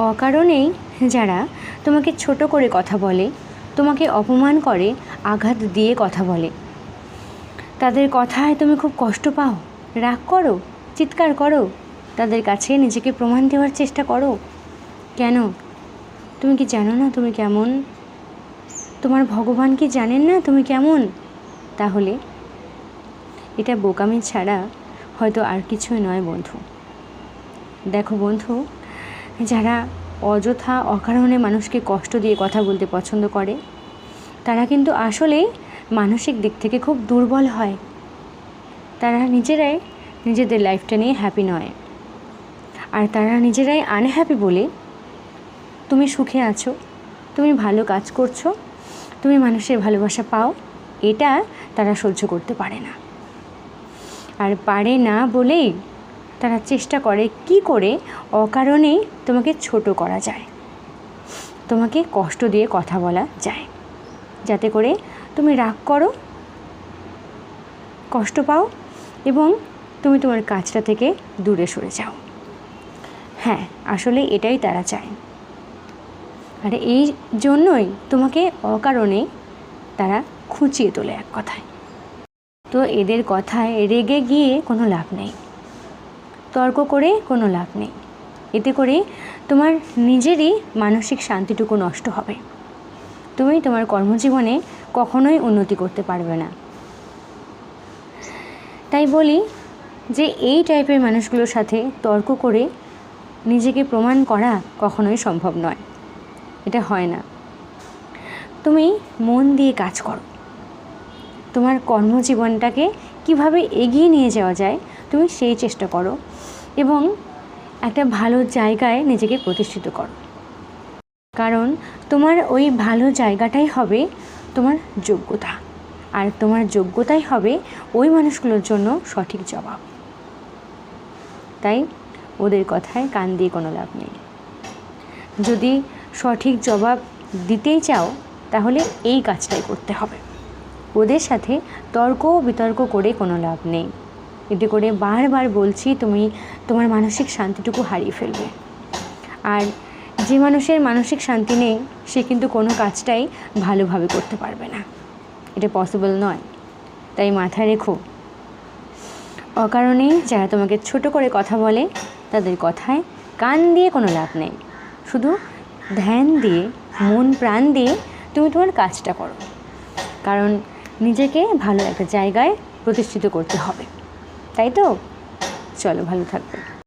অকারণেই যারা তোমাকে ছোট করে কথা বলে, তোমাকে অপমান করে, আঘাত দিয়ে কথা বলে। তাদের কথায় তুমি খুব কষ্ট পাও, রাগ করো, চিৎকার করো, তাদের কাছে নিজেকে প্রমাণ দেওয়ার চেষ্টা করো। কেন? তুমি কি জানো না তুমি কেমন? তোমার ভগবান কি জানেন না তুমি কেমন? তাহলে এটা বোকামি ছাড়া হয়তো আর কিছুই নয় বন্ধু। দেখো বন্ধু যারা অযথা অকারণে মানুষকে কষ্ট দিয়ে কথা বলতে পছন্দ করে, তারা কিন্তু আসলেই মানসিক দিক থেকে খুব দুর্বল হয়। তারা নিজেরাই নিজেদের লাইফটা নিয়ে হ্যাপি নয়। আর তারা নিজেরাই আনহ্যাপি বলে তুমি সুখে আছো, তুমি ভালো কাজ করছ, তুমি মানুষের ভালোবাসা পাও, এটা তারা সহ্য করতে পারে না। আর পারে না বলেই তারা চেষ্টা করে কি করে অকারণেই তোমাকে ছোট করা যায়। তোমাকে কষ্ট দিয়ে কথা বলা যায়। যাতে করে তুমি রাগ করো, কষ্ট পাও এবং তুমি তোমার কাজটা থেকে দূরে সরে যাও। হ্যাঁ আসলে এটাই তারা চায়। আর এই জন্যই তোমাকে অকারণে তারা খুঁচিয়ে তোলে এক কথায়। তো এদের কথায় রেগে গিয়ে কোনো লাভ নেই। তর্ক করে কোনো লাভ নেই। এতে করে তোমার নিজেরই মানসিক শান্তিটুকু নষ্ট হবে। তুমি তোমার কর্মজীবনে কখনোই উন্নতি করতে পারবে না। তাই বলি যে এই টাইপের মানুষগুলোর সাথে তর্ক করে নিজেকে প্রমাণ করা কখনোই সম্ভব নয়। এটা হয় না। তুমি মন দিয়ে কাজ করো। তোমার কর্মজীবনটাকে কীভাবে এগিয়ে নিয়ে যাওয়া যায় তুমি সেই চেষ্টা করো এবং একটা ভালো জায়গায় নিজেকে প্রতিষ্ঠিত করো। কারণ তোমার ওই ভালো জায়গাটাই হবে তোমার যোগ্যতা। আর তোমার যোগ্যতাই হবে ওই মানুষগুলোর জন্য সঠিক জবাব। তাই ওদের কথায় কান দিয়ে কোনো লাভ নেই। যদি সঠিক জবাব দিতেই চাও, তাহলে এই কাজটাই করতে হবে। ওদের সাথে তর্ক বিতর্ক করে কোনো লাভ নেই। এতে করে বারবার বলছি, তুমি তোমার মানসিক শান্তিটুকু হারিয়ে ফেলবে। আর যে মানুষের মানসিক শান্তি নেই, সে কিন্তু কোনো কাজটাই ভালোভাবে করতে পারবে না। এটা পসিবল নয়। তাই মাথায় রেখো, অকারণেই যারা তোমাকে ছোট করে কথা বলে, তাদের কথায় কান দিয়ে কোনো লাভ নেই। শুধু ধ্যান দিয়ে, মন প্রাণ দিয়ে তুমি তোমার কাজটা করো। কারণ নিজেকে ভালো একটা জায়গায় প্রতিষ্ঠিত করতে হবে। তাই তো? চলো ভালো থাকবে।